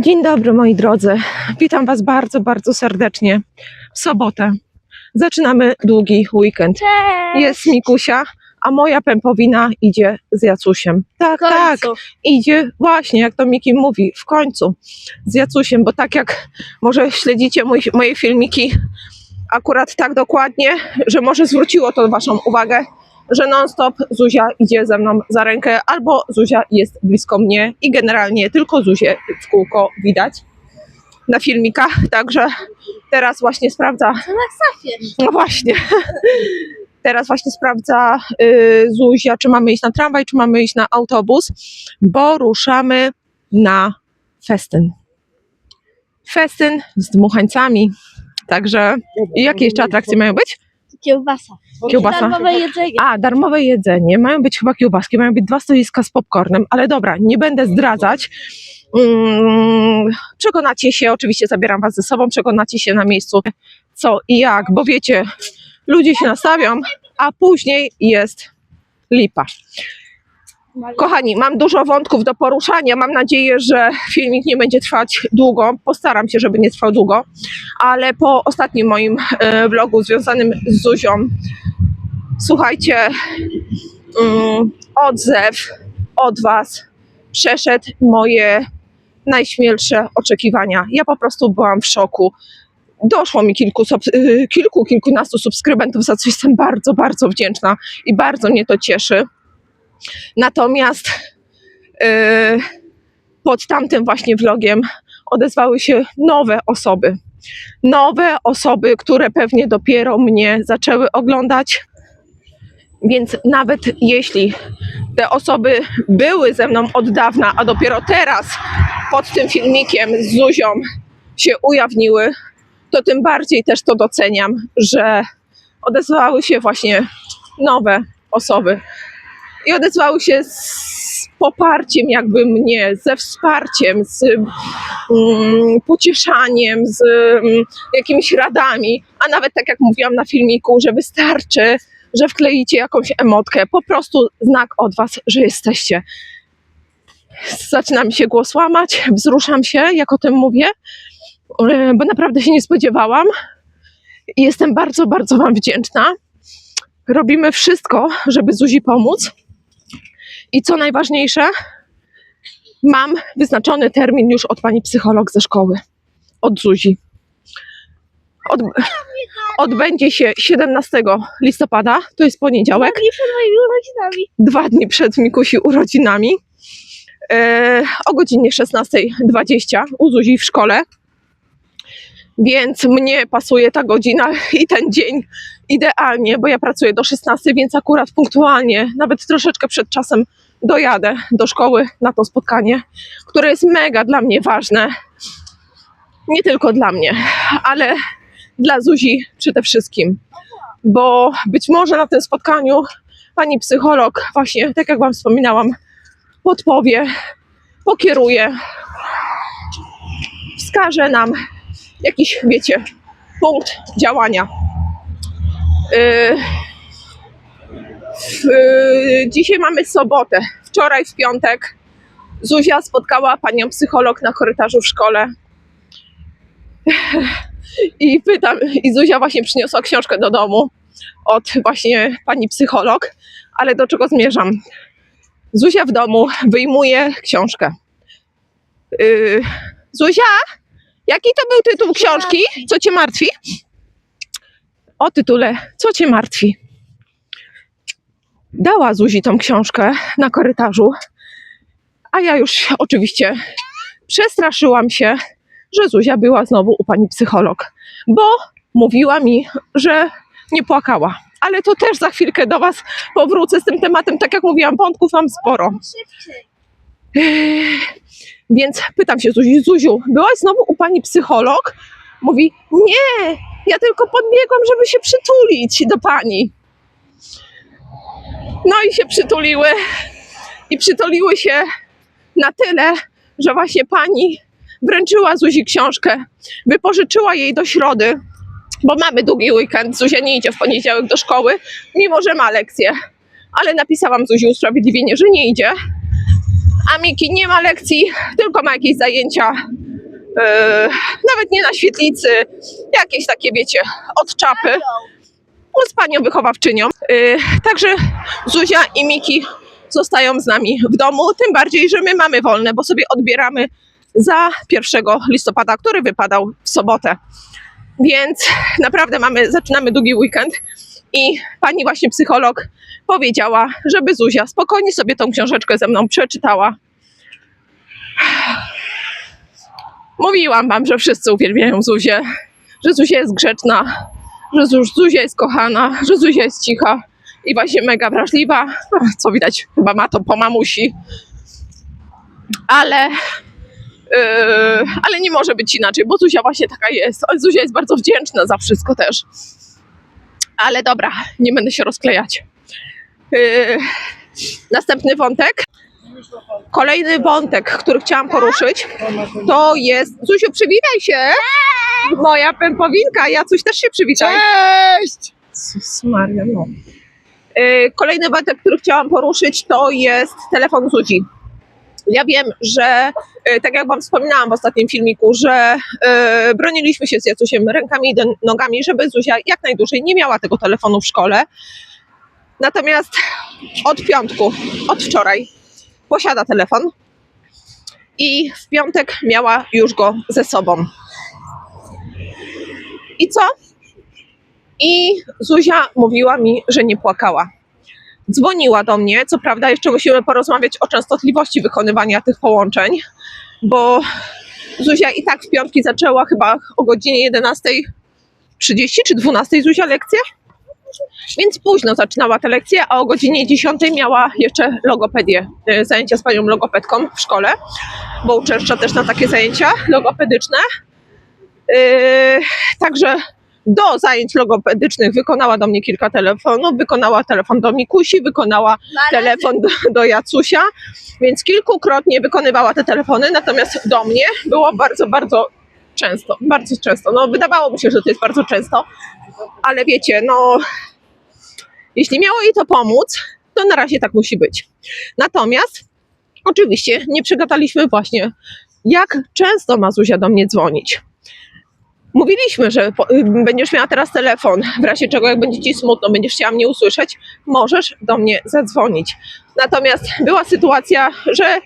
Dzień dobry moi drodzy. Witam Was bardzo, bardzo serdecznie w sobotę. Zaczynamy długi weekend. Cześć! Jest Mikusia, a moja pępowina idzie z Jacusiem. Tak, tak, idzie właśnie, jak to Miki mówi, w końcu z Jacusiem, bo tak jak może śledzicie mój, moje filmiki akurat tak dokładnie, że może zwróciło to Waszą uwagę, że non-stop Zuzia idzie ze mną za rękę, albo Zuzia jest blisko mnie i generalnie tylko Zuzię w kółko widać na filmikach, także teraz właśnie sprawdza To no właśnie. Teraz właśnie sprawdza y, Zuzia, czy mamy iść na tramwaj, czy mamy iść na autobus, bo ruszamy na festyn. Festyn z dmuchańcami. Także i jakie jeszcze atrakcje mają być? Kiełbasa. Kiełbasa. Darmowe jedzenie. A, darmowe jedzenie. Mają być chyba kiełbaski, mają być dwa stoiska z popcornem, ale dobra, nie będę zdradzać. Mm, przekonacie się, oczywiście zabieram was ze sobą, przekonacie się na miejscu co i jak, bo wiecie, ludzie się nastawią, a później jest lipa. Kochani, mam dużo wątków do poruszania. Mam nadzieję, że filmik nie będzie trwać długo. Postaram się, żeby nie trwał długo, ale po ostatnim moim e, vlogu związanym z Zuzią, słuchajcie, mm, odzew od Was przeszedł moje najśmielsze oczekiwania. Ja po prostu byłam w szoku. Doszło mi kilku, y, kilku kilkunastu subskrybentów, za co jestem bardzo, bardzo wdzięczna i bardzo mnie to cieszy. Natomiast yy, pod tamtym właśnie vlogiem odezwały się nowe osoby. Nowe osoby, które pewnie dopiero mnie zaczęły oglądać. Więc nawet jeśli te osoby były ze mną od dawna, a dopiero teraz pod tym filmikiem z Zuzią się ujawniły, to tym bardziej też to doceniam, że odezwały się właśnie nowe osoby i odezwały się z poparciem jakby mnie, ze wsparciem, z mm, pocieszaniem, z mm, jakimiś radami, a nawet tak jak mówiłam na filmiku, że wystarczy, że wkleicie jakąś emotkę, po prostu znak od was, że jesteście. Zaczyna mi się głos łamać, wzruszam się, jak o tym mówię, e, bo naprawdę się nie spodziewałam. Jestem bardzo, bardzo wam wdzięczna. Robimy wszystko, żeby Zuzi pomóc. I co najważniejsze, mam wyznaczony termin już od pani psycholog ze szkoły, od Zuzi. Od, odbędzie się 17 listopada, to jest poniedziałek, Nie przed moimi urodzinami. dwa dni przed Mikusi urodzinami, e, o godzinie 16.20 u Zuzi w szkole. Więc mnie pasuje ta godzina i ten dzień idealnie, bo ja pracuję do 16, więc akurat punktualnie, nawet troszeczkę przed czasem dojadę do szkoły na to spotkanie, które jest mega dla mnie ważne. Nie tylko dla mnie, ale dla Zuzi przede wszystkim. Bo być może na tym spotkaniu pani psycholog, właśnie tak jak Wam wspominałam, podpowie, pokieruje, wskaże nam jakiś, wiecie, punkt działania. Yy, dzisiaj mamy sobotę. Wczoraj w piątek Zuzia spotkała panią psycholog na korytarzu w szkole. I pytam, i Zuzia właśnie przyniosła książkę do domu od właśnie pani psycholog, ale do czego zmierzam? Zuzia w domu wyjmuje książkę. Yy, Zuzia, jaki to był tytuł książki? Co cię martwi? O tytule Co cię martwi? Dała Zuzi tą książkę na korytarzu, a ja już oczywiście przestraszyłam się, że Zuzia była znowu u pani psycholog, bo mówiła mi, że nie płakała. Ale to też za chwilkę do Was powrócę z tym tematem. Tak jak mówiłam, wątków mam sporo. Szybciej. Więc pytam się Zuzi, Zuziu, byłaś znowu u pani psycholog? Mówi, nie, ja tylko podbiegłam, żeby się przytulić do pani. No i się przytuliły. I przytuliły się na tyle, że właśnie pani wręczyła Zuzi książkę, wypożyczyła jej do środy, bo mamy długi weekend, Zuzia nie idzie w poniedziałek do szkoły, mimo że ma lekcję. Ale napisałam Zuzi usprawiedliwienie, że nie idzie. A Miki nie ma lekcji, tylko ma jakieś zajęcia e, nawet nie na świetlicy, jakieś takie, wiecie, od czapy z panią wychowawczynią. Y, Także Zuzia i Miki zostają z nami w domu, tym bardziej, że my mamy wolne, bo sobie odbieramy za 1 listopada, który wypadał w sobotę. Więc naprawdę mamy, zaczynamy długi weekend i pani właśnie psycholog powiedziała, żeby Zuzia spokojnie sobie tą książeczkę ze mną przeczytała. Mówiłam wam, że wszyscy uwielbiają Zuzię, że Zuzia jest grzeczna, że Zu- Zuzia jest kochana, że Zuzia jest cicha i właśnie mega wrażliwa. Ach, Co widać, chyba ma to po mamusi. Ale, yy, ale nie może być inaczej, bo Zuzia właśnie taka jest. Zuzia jest bardzo wdzięczna za wszystko też. Ale dobra, nie będę się rozklejać. Yy, następny wątek. Kolejny wątek, który chciałam poruszyć, to jest. Zuziu, przywitaj się! Moja pępowinka, ja coś też się przywitaj. Cześć! Jezus Maria, no. Yy, Kolejny wątek, który chciałam poruszyć, to jest telefon Zuzi. Ja wiem, że yy, tak jak Wam wspominałam w ostatnim filmiku, że yy, broniliśmy się z Jacusiem rękami i nogami, żeby Zuzia jak najdłużej nie miała tego telefonu w szkole. Natomiast od piątku, od wczoraj posiada telefon i w piątek miała już go ze sobą. I co? I Zuzia mówiła mi, że nie płakała. Dzwoniła do mnie, co prawda jeszcze musimy porozmawiać o częstotliwości wykonywania tych połączeń, bo Zuzia i tak w piątki zaczęła chyba o godzinie 11.30 czy 12.00 Zuzia lekcję. Więc późno zaczynała tę lekcję, a o godzinie 10 miała jeszcze logopedię, e, zajęcia z panią logopedką w szkole, bo uczęszcza też na takie zajęcia logopedyczne. Yy, także do zajęć logopedycznych wykonała do mnie kilka telefonów, wykonała telefon do Mikusi, wykonała telefon do, do Jacusia, więc kilkukrotnie wykonywała te telefony, natomiast do mnie było bardzo, bardzo często, bardzo często. No wydawało mi się, że to jest bardzo często, ale wiecie, no jeśli miało jej to pomóc, to na razie tak musi być. Natomiast oczywiście nie przegadaliśmy właśnie, jak często ma Zuzia do mnie dzwonić. Mówiliśmy, że y, będziesz miała teraz telefon, w razie czego jak będzie ci smutno, będziesz chciała mnie usłyszeć, możesz do mnie zadzwonić. Natomiast była sytuacja, że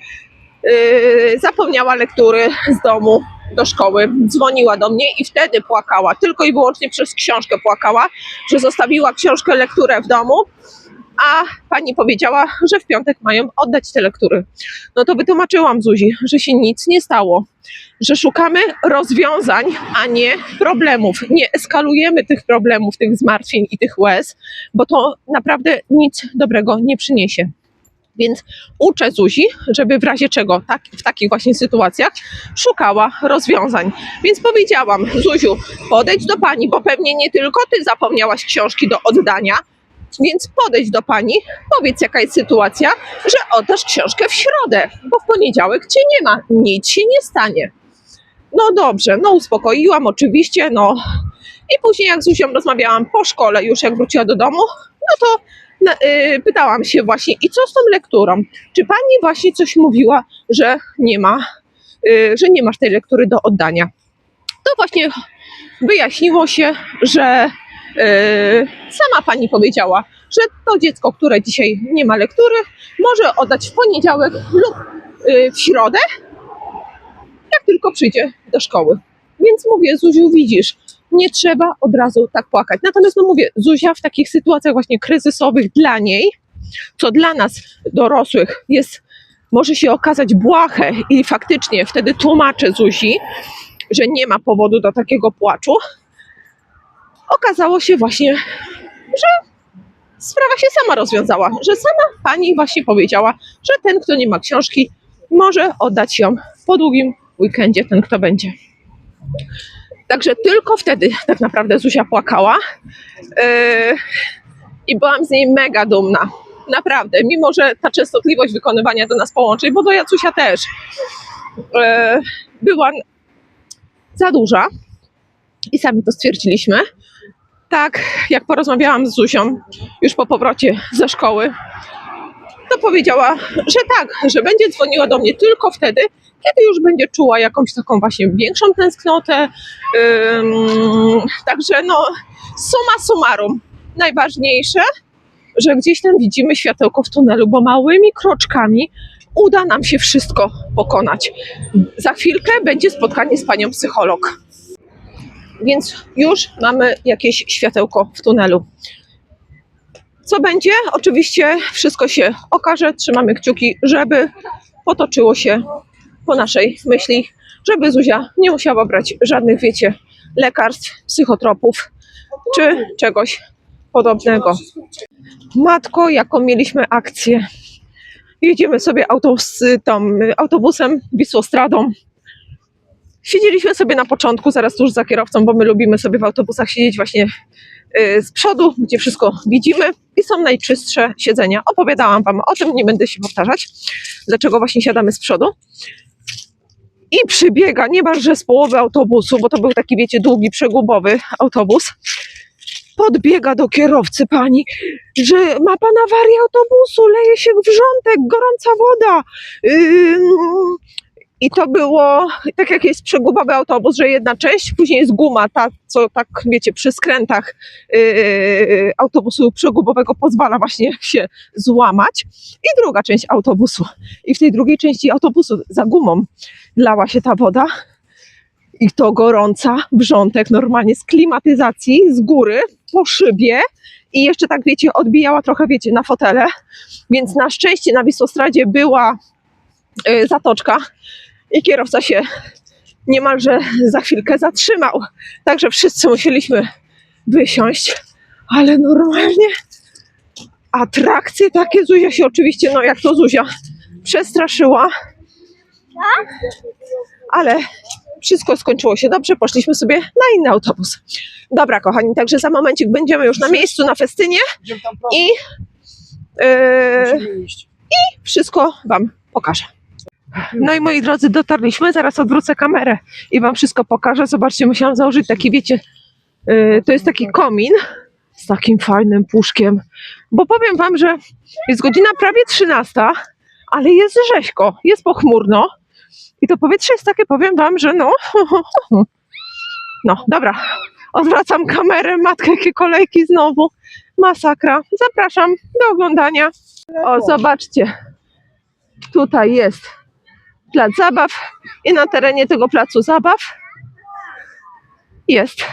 y, zapomniała lektury z domu do szkoły, dzwoniła do mnie i wtedy płakała, tylko i wyłącznie przez książkę płakała, że zostawiła książkę lekturę w domu, a pani powiedziała, że w piątek mają oddać te lektury. No to wytłumaczyłam Zuzi, że się nic nie stało, że szukamy rozwiązań, a nie problemów. Nie eskalujemy tych problemów, tych zmartwień i tych łez, bo to naprawdę nic dobrego nie przyniesie. Więc uczę Zuzi, żeby w razie czego tak, w takich właśnie sytuacjach szukała rozwiązań. Więc powiedziałam, Zuziu, podejdź do pani, bo pewnie nie tylko ty zapomniałaś książki do oddania, więc podejdź do pani, powiedz jaka jest sytuacja, że oddasz książkę w środę, bo w poniedziałek cię nie ma, nic się nie stanie. No dobrze, no uspokoiłam oczywiście, no i później jak z Zuzią rozmawiałam po szkole, już jak wróciła do domu, no to pytałam się właśnie, i co z tą lekturą? Czy pani właśnie coś mówiła, że nie ma, y, że nie masz tej lektury do oddania? To właśnie wyjaśniło się, że y, sama pani powiedziała, że to dziecko, które dzisiaj nie ma lektury, może oddać w poniedziałek lub y, w środę, jak tylko przyjdzie do szkoły. Więc mówię, Zuziu, widzisz, nie trzeba od razu tak płakać. Natomiast, no mówię, Zuzia w takich sytuacjach właśnie kryzysowych dla niej, co dla nas dorosłych jest, może się okazać błahe i faktycznie wtedy tłumaczę Zuzi, że nie ma powodu do takiego płaczu, okazało się właśnie, że sprawa się sama rozwiązała, że sama pani właśnie powiedziała, że ten, kto nie ma książki, może oddać ją po długim weekendzie, ten, kto będzie. Także tylko wtedy tak naprawdę Zuzia płakała yy, i byłam z niej mega dumna. Naprawdę, mimo że ta częstotliwość wykonywania do nas połączeń, bo do Jacusia też yy, była za duża i sami to stwierdziliśmy. Tak, jak porozmawiałam z Zuzią już po powrocie ze szkoły, to powiedziała, że tak, że będzie dzwoniła do mnie tylko wtedy, kiedy już będzie czuła jakąś taką właśnie większą tęsknotę. Także no, summa summarum, najważniejsze, że gdzieś tam widzimy światełko w tunelu, bo małymi kroczkami uda nam się wszystko pokonać. Za chwilkę będzie spotkanie z panią psycholog. Więc już mamy jakieś światełko w tunelu. Co będzie? Oczywiście wszystko się okaże. Trzymamy kciuki, żeby potoczyło się po naszej myśli, żeby Zuzia nie musiała brać żadnych, wiecie, lekarstw, psychotropów czy czegoś podobnego. Matko, jaką mieliśmy akcję. Jedziemy sobie autobusem, Wisłostradą. Siedzieliśmy sobie na początku, zaraz tuż za kierowcą, bo my lubimy sobie w autobusach siedzieć właśnie z przodu, gdzie wszystko widzimy i są najczystsze siedzenia. Opowiadałam Wam o tym, nie będę się powtarzać, dlaczego właśnie siadamy z przodu. I przybiega niemalże z połowy autobusu, bo to był taki, wiecie, długi, przegubowy autobus. Podbiega do kierowcy pani, że ma pan awarię autobusu, leje się wrzątek, gorąca woda. Ym, I to było, tak jak jest przegubowy autobus, że jedna część, później jest guma, ta, co tak wiecie, przy skrętach yy, autobusu przegubowego pozwala właśnie się złamać. I druga część autobusu. I w tej drugiej części autobusu za gumą lała się ta woda. I to gorąca, wrzątek, normalnie z klimatyzacji, z góry, po szybie. I jeszcze tak, wiecie, odbijała trochę, wiecie, na fotele. Więc na szczęście na Wisłostradzie była y, zatoczka i kierowca się niemalże za chwilkę zatrzymał. Także wszyscy musieliśmy wysiąść, ale normalnie atrakcje takie Zuzia się oczywiście, no jak to Zuzia, przestraszyła. Ale wszystko skończyło się dobrze, poszliśmy sobie na inny autobus. Dobra, kochani, także za momencik będziemy już na miejscu, na festynie i yy, iść. wszystko Wam pokażę. No i moi drodzy, dotarliśmy. Zaraz odwrócę kamerę i Wam wszystko pokażę. Zobaczcie, musiałam założyć taki, wiecie, yy, to jest taki komin z takim fajnym puszkiem. Bo powiem Wam, że jest godzina prawie 13, ale jest rzeźko, jest pochmurno. I to powietrze jest takie, powiem Wam, że no. No, dobra. Odwracam kamerę, matkę, jakie kolejki znowu. Masakra. Zapraszam do oglądania. O, zobaczcie. Tutaj jest plac zabaw i na terenie tego placu zabaw jest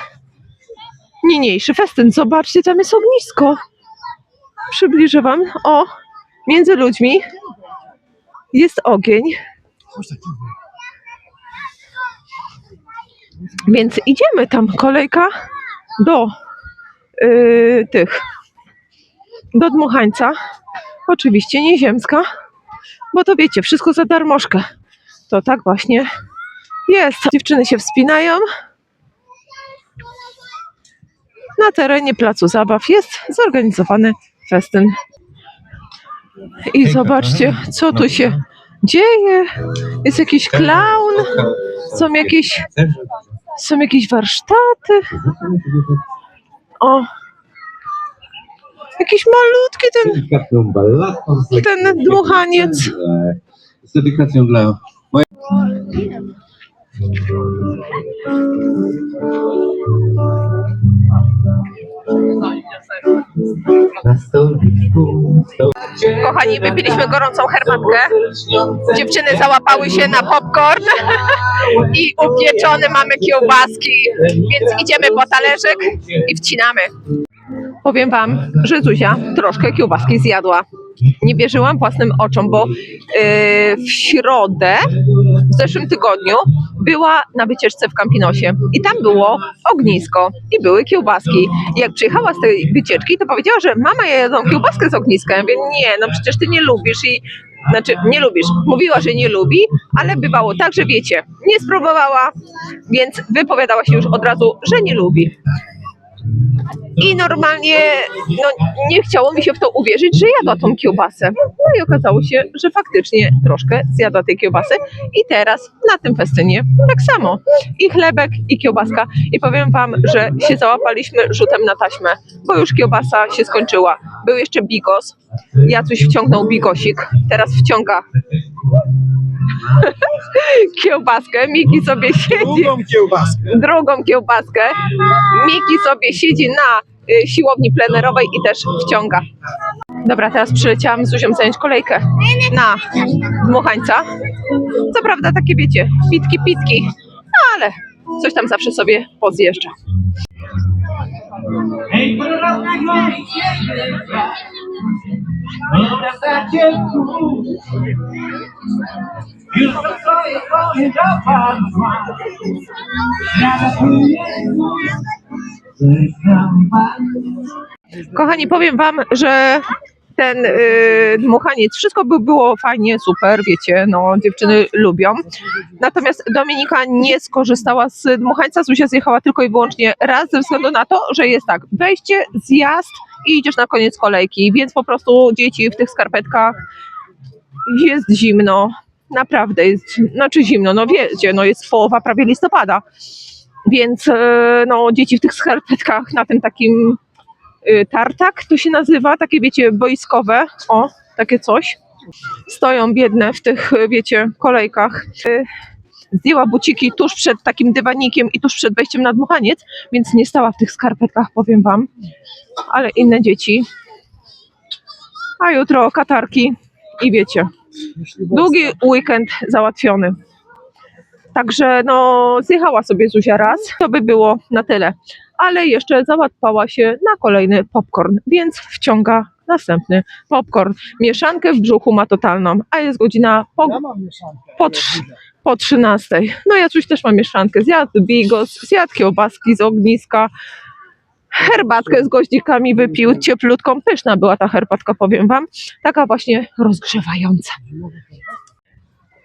niniejszy festyn. Zobaczcie, tam jest ognisko. Przybliżę wam. O, między ludźmi jest ogień, więc idziemy tam. Kolejka do yy, tych, do dmuchańca. Oczywiście nieziemska, bo to wiecie, wszystko za darmożkę. To tak właśnie jest. Dziewczyny się wspinają. Na terenie placu zabaw jest zorganizowany festyn. I zobaczcie, co tu się dzieje. Jest jakiś klaun, są jakieś, są jakieś warsztaty. O, jakiś malutki ten Ten dmuchaniec. Z dedykacją dla stoliku. Kochani, wypiliśmy gorącą herbatkę. Dziewczyny załapały się na popcorn i upieczone mamy kiełbaski, więc idziemy po talerzyk i wcinamy. Powiem wam, że Zuzia troszkę kiełbaski zjadła. Nie wierzyłam własnym oczom, bo yy, w środę, w zeszłym tygodniu, była na wycieczce w Campinosie i tam było ognisko i były kiełbaski. I jak przyjechała z tej wycieczki, to powiedziała, że mama jadłam kiełbaskę z ogniska. Ja mówię, nie, no przecież ty nie lubisz i znaczy nie lubisz. Mówiła, że nie lubi, ale bywało tak, że wiecie, nie spróbowała, więc wypowiadała się już od razu, że nie lubi. I normalnie no, nie chciało mi się w to uwierzyć, że jadła tą kiełbasę. No i okazało się, że faktycznie troszkę zjadła tej kiełbasy. I teraz na tym festynie tak samo. I chlebek, i kiełbaska. I powiem wam, że się załapaliśmy rzutem na taśmę, bo już kiełbasa się skończyła. Był jeszcze bigos. Jacuś wciągnął bigosik. Teraz wciąga kiełbaskę. Miki sobie siedzi Drugą kiełbaskę. drugą kiełbaskę. Miki sobie siedzi na y, siłowni plenerowej i też wciąga. Dobra, teraz przyleciałam z Zuzią zająć kolejkę na dmuchańca. Co prawda takie wiecie, pitki, pitki, ale coś tam zawsze sobie pozjeżdża. Już to dopadł Świata tu jest Czekam was Kochani, powiem wam, że ten y, dmuchaniec, wszystko by było fajnie, super, wiecie, no dziewczyny lubią. Natomiast Dominika nie skorzystała z dmuchańca, Zuzia zjechała tylko i wyłącznie raz ze względu na to, że jest tak, wejście, zjazd i idziesz na koniec kolejki, więc po prostu dzieci w tych skarpetkach jest zimno, naprawdę jest, znaczy zimno, no wiecie, no jest połowa prawie listopada, więc e, no dzieci w tych skarpetkach na tym takim y, tartak to się nazywa, takie wiecie, boiskowe, o, takie coś. Stoją biedne w tych, y, wiecie, kolejkach. Y, Zdjęła buciki tuż przed takim dywanikiem i tuż przed wejściem na dmuchaniec, więc nie stała w tych skarpetkach, powiem wam. Ale inne dzieci. A jutro katarki i wiecie, długi weekend załatwiony. Także no, zjechała sobie Zuzia raz, to by było na tyle. Ale jeszcze załapała się na kolejny popcorn, więc wciąga następny popcorn. Mieszankę w brzuchu ma totalną, a jest godzina po, Ja po, po 13. No ja coś też mam mieszankę. Zjadł bigos, zjadł kiełbaski z ogniska, herbatkę z goździkami wypił, cieplutką. Pyszna była ta herbatka, powiem wam. Taka właśnie rozgrzewająca.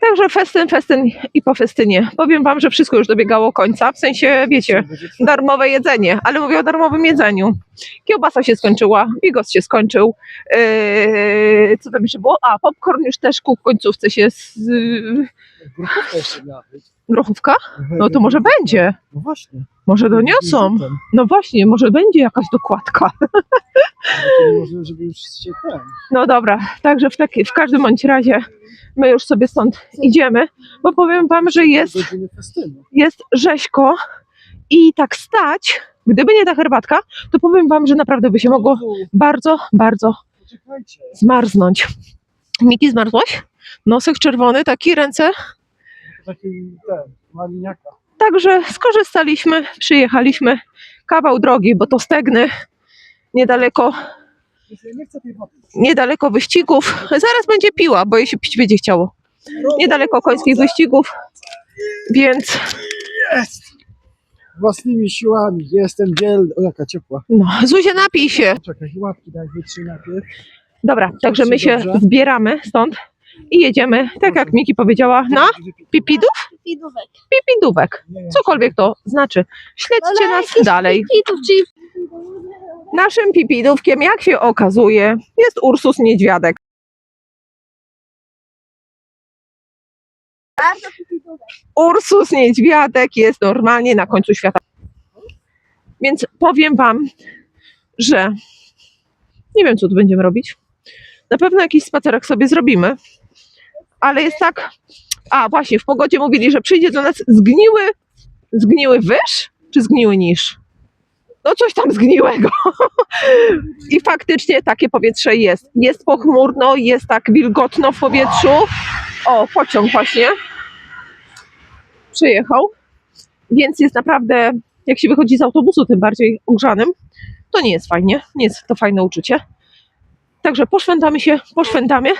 Także festyn, festyn i po festynie. Powiem wam, że wszystko już dobiegało końca, w sensie, wiecie, darmowe jedzenie, ale mówię o darmowym jedzeniu. Kiełbasa się skończyła, bigos się skończył. Yy, co tam jeszcze było? A, popcorn już też ku końcówce się... Z, yy, Grupówka jeszcze miała być. grochówka? No to może będzie. No właśnie. Może doniosą. No właśnie, może będzie jakaś dokładka. może, żeby już się ten. No dobra, także w, taki, w każdym bądź razie my już sobie stąd idziemy, bo powiem wam, że jest jest rzeźko i tak stać, gdyby nie ta herbatka, to powiem wam, że naprawdę by się mogło bardzo, bardzo zmarznąć. Miki, zmarzłaś? Nosek czerwony, taki, ręce. Taki ten, maliniaka. Także skorzystaliśmy, przyjechaliśmy. Kawał drogi, bo to Stegny, niedaleko, Nie chcę tej wody. niedaleko wyścigów. Zaraz będzie piła, bo jej się pić będzie chciało. Niedaleko końskich wyścigów, więc Jest! Własnymi siłami. Jestem dzielny. O, jaka ciepła. no, Zuzia napij się. Czekaj, łapki daj wytrzy najpierw. Dobra, także my się Dobrze. zbieramy stąd i jedziemy, tak jak Miki powiedziała, na pipidów, Pidówek. pipidówek. Nie. Cokolwiek to znaczy. Śledźcie nas dalej. Czyli Naszym pipidówkiem, jak się okazuje, jest Ursus Niedźwiadek. Ursus Niedźwiadek jest normalnie na końcu świata. Więc powiem wam, że nie wiem, co tu będziemy robić. Na pewno jakiś spacerek sobie zrobimy, ale jest tak. A właśnie, w pogodzie mówili, że przyjdzie do nas zgniły, zgniły wyż, czy zgniły niż? No coś tam zgniłego. I faktycznie takie powietrze jest. Jest pochmurno, jest tak wilgotno w powietrzu. O, pociąg właśnie przyjechał, więc jest naprawdę, jak się wychodzi z autobusu, tym bardziej ogrzanym, to nie jest fajnie, nie jest to fajne uczucie. Także poszwętamy się, poszwętamy.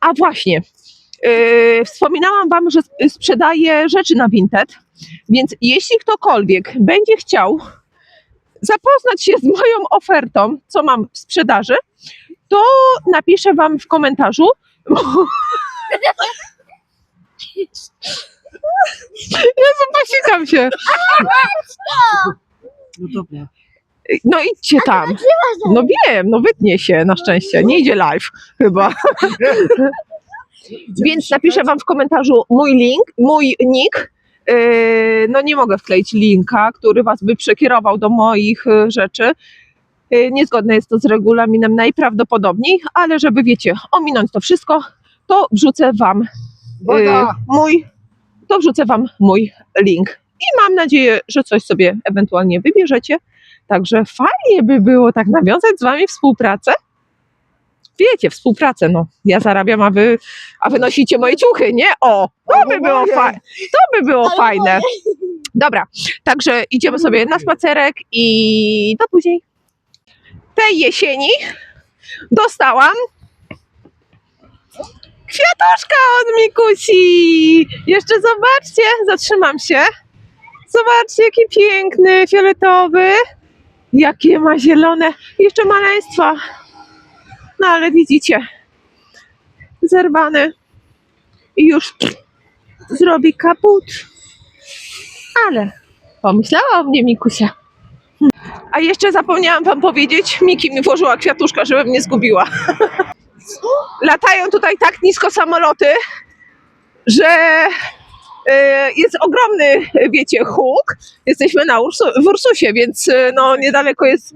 A właśnie, yy, wspominałam Wam, że sp- sprzedaję rzeczy na Vinted, więc jeśli ktokolwiek będzie chciał zapoznać się z moją ofertą, co mam w sprzedaży, to napiszę Wam w komentarzu. Jezu, posikam się. No dobra. No idźcie tam. No wiem, no wytnie się na szczęście. Nie idzie live chyba. Więc napiszę wam w komentarzu mój link, mój nick. Yy, No nie mogę wkleić linka, który was by przekierował do moich y, rzeczy. Yy, Niezgodne jest to z regulaminem najprawdopodobniej, ale żeby wiecie, ominąć to wszystko, to wrzucę wam y, mój, to wrzucę wam mój link. I mam nadzieję, że coś sobie ewentualnie wybierzecie. Także fajnie by było tak nawiązać z wami współpracę. Wiecie, współpracę, no. Ja zarabiam, a wy, a wy nosicie moje ciuchy, nie? O, to by było fajne. To by było fajne. Dobra, także idziemy sobie na spacerek i do później. Tej jesieni dostałam kwiatuszka od Mikusi. Jeszcze zobaczcie, zatrzymam się. Zobaczcie, jaki piękny, fioletowy. Jakie ma zielone. Jeszcze maleństwa. No ale widzicie, zerwany. I już zrobi kaput. Ale pomyślała o mnie Mikusia. A jeszcze zapomniałam wam powiedzieć, Miki mi włożyła kwiatuszka, żebym nie zgubiła. Latają tutaj tak nisko samoloty, że jest ogromny, wiecie, huk. Jesteśmy na Ursu, w Ursusie, więc e, no niedaleko jest,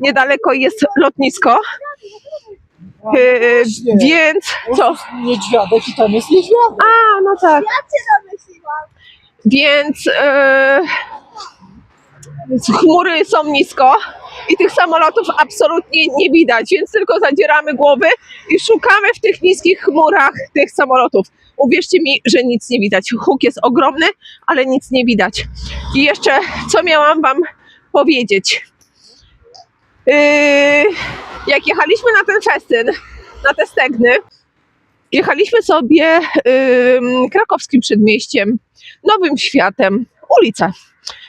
niedaleko jest lotnisko. E, więc co? Niedźwiadek i tam jest niedźwiadek. A, no tak. Więc e, chmury są nisko i tych samolotów absolutnie nie widać, więc tylko zadzieramy głowy i szukamy w tych niskich chmurach tych samolotów. Uwierzcie mi, że nic nie widać. Huk jest ogromny, ale nic nie widać. I jeszcze, co miałam Wam powiedzieć? Yy, jak jechaliśmy na ten festyn, na te stegny, jechaliśmy sobie ym, krakowskim przedmieściem, Nowym Światem, ulica,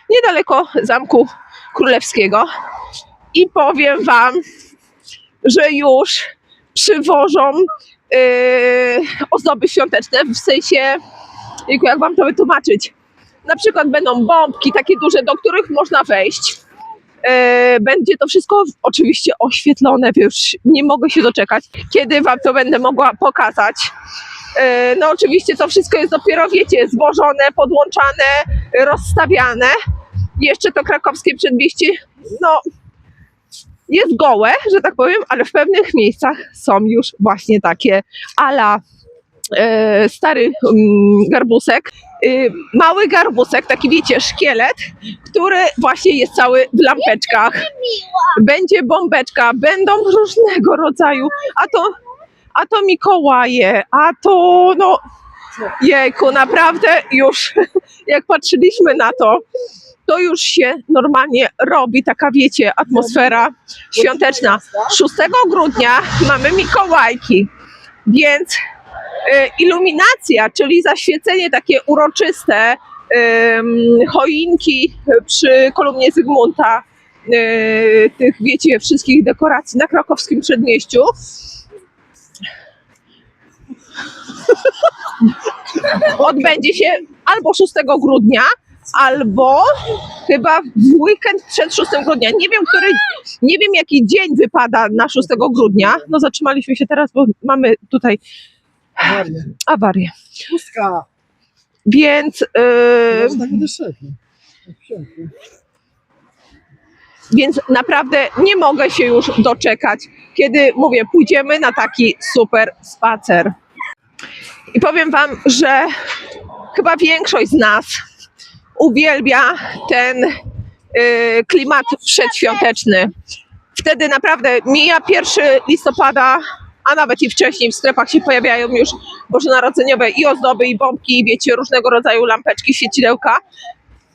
niedaleko Zamku Królewskiego. I powiem Wam, że już przywożą yy, ozdoby świąteczne, w sensie, jak Wam to wytłumaczyć, na przykład będą bombki takie duże, do których można wejść. Yy, będzie to wszystko oczywiście oświetlone, już nie mogę się doczekać, kiedy Wam to będę mogła pokazać. E, No oczywiście to wszystko jest dopiero, wiecie, złożone, podłączane, rozstawiane. Jeszcze to krakowskie przedmieście, no jest gołe, że tak powiem, ale w pewnych miejscach są już właśnie takie ala e, stary mm, garbusek, e, mały garbusek, taki wiecie, szkielet, który właśnie jest cały w lampeczkach. Będzie bombeczka, będą różnego rodzaju, a to a to Mikołaje, a to no jejku, naprawdę już jak patrzyliśmy na to, to już się normalnie robi taka, wiecie, atmosfera świąteczna. 6 grudnia mamy Mikołajki, więc y, iluminacja, czyli zaświecenie takie uroczyste, choinki przy kolumnie Zygmunta, y, tych, wiecie, wszystkich dekoracji na krakowskim przedmieściu, odbędzie się albo 6 grudnia, albo chyba w weekend przed 6 grudnia. Nie wiem, który, nie wiem jaki dzień wypada na 6 grudnia. No zatrzymaliśmy się teraz, bo mamy tutaj awarię. Pustka. Więc, yy, Może tak szedł. Tak więc naprawdę nie mogę się już doczekać, kiedy mówię, pójdziemy na taki super spacer. I powiem Wam, że chyba większość z nas uwielbia ten y, klimat przedświąteczny. Wtedy naprawdę mija 1 listopada, a nawet i wcześniej w sklepach się pojawiają już bożonarodzeniowe i ozdoby, i bombki, i wiecie, różnego rodzaju lampeczki, świecidełka.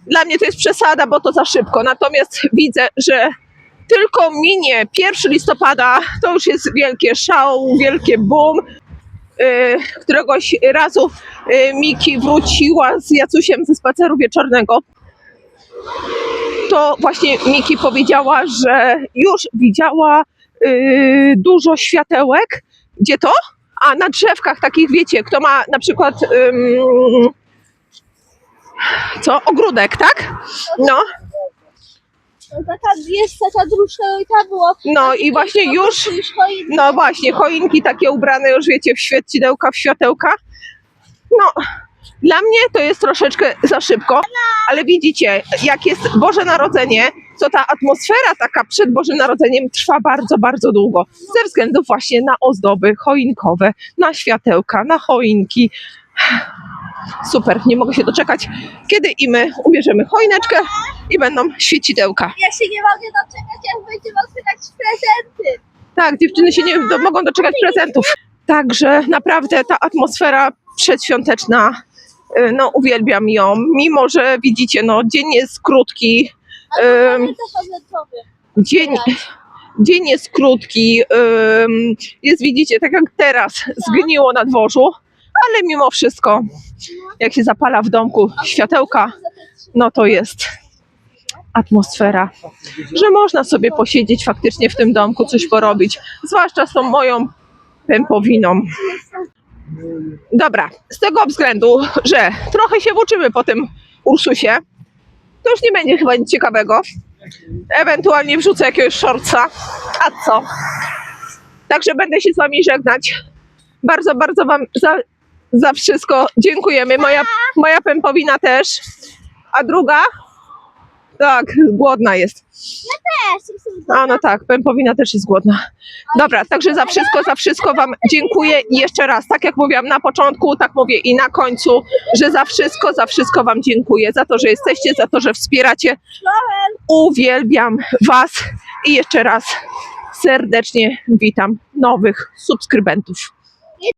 Dla mnie to jest przesada, bo to za szybko. Natomiast widzę, że tylko minie 1 listopada, to już jest wielkie szał, wielkie boom. Y, Któregoś razu y, Miki wróciła z Jacusiem ze spaceru wieczornego. To właśnie Miki powiedziała, że już widziała y, dużo światełek. Gdzie to? A na drzewkach takich, wiecie, kto ma na przykład co? Ogródek, tak? No. Taka jest taka dróżka i ta było. No i właśnie już, Już no właśnie, choinki takie ubrane już wiecie w świecidełka, w światełka. No, dla mnie to jest troszeczkę za szybko, ale widzicie, jak jest Boże Narodzenie, to ta atmosfera taka przed Bożym Narodzeniem trwa bardzo, bardzo długo. Ze względu właśnie na ozdoby choinkowe, na światełka, na choinki. Super, nie mogę się doczekać, kiedy i my ubierzemy choineczkę i będą świecidełka. Ja się nie mogę doczekać, jak będziemy otwierać prezenty. Tak, dziewczyny się nie do, mogą doczekać prezentów. Także naprawdę ta atmosfera przedświąteczna, y, no uwielbiam ją, mimo że widzicie, no dzień jest krótki, Ym. dzień, dzień jest krótki, ym, jest widzicie, tak jak teraz, zgniło na dworzu, ale mimo wszystko, jak się zapala w domku światełka, no to jest atmosfera, że można sobie posiedzieć faktycznie w tym domku, coś porobić, zwłaszcza z tą moją pępowiną. Dobra, z tego względu, że trochę się uczymy po tym Ursusie, to już nie będzie chyba nic ciekawego. Ewentualnie wrzucę jakiegoś shortsa. A co? Także będę się z wami żegnać. Bardzo, bardzo wam za, za wszystko dziękujemy. Moja, moja pępowina też. A druga? Tak, głodna jest. Też, jestem A no tak, pępowina też jest głodna. Dobra, także za wszystko, za wszystko Wam dziękuję i jeszcze raz, tak jak mówiłam na początku, tak mówię i na końcu, że za wszystko, za wszystko Wam dziękuję, za to, że jesteście, za to, że wspieracie. Uwielbiam Was i jeszcze raz serdecznie witam nowych subskrybentów.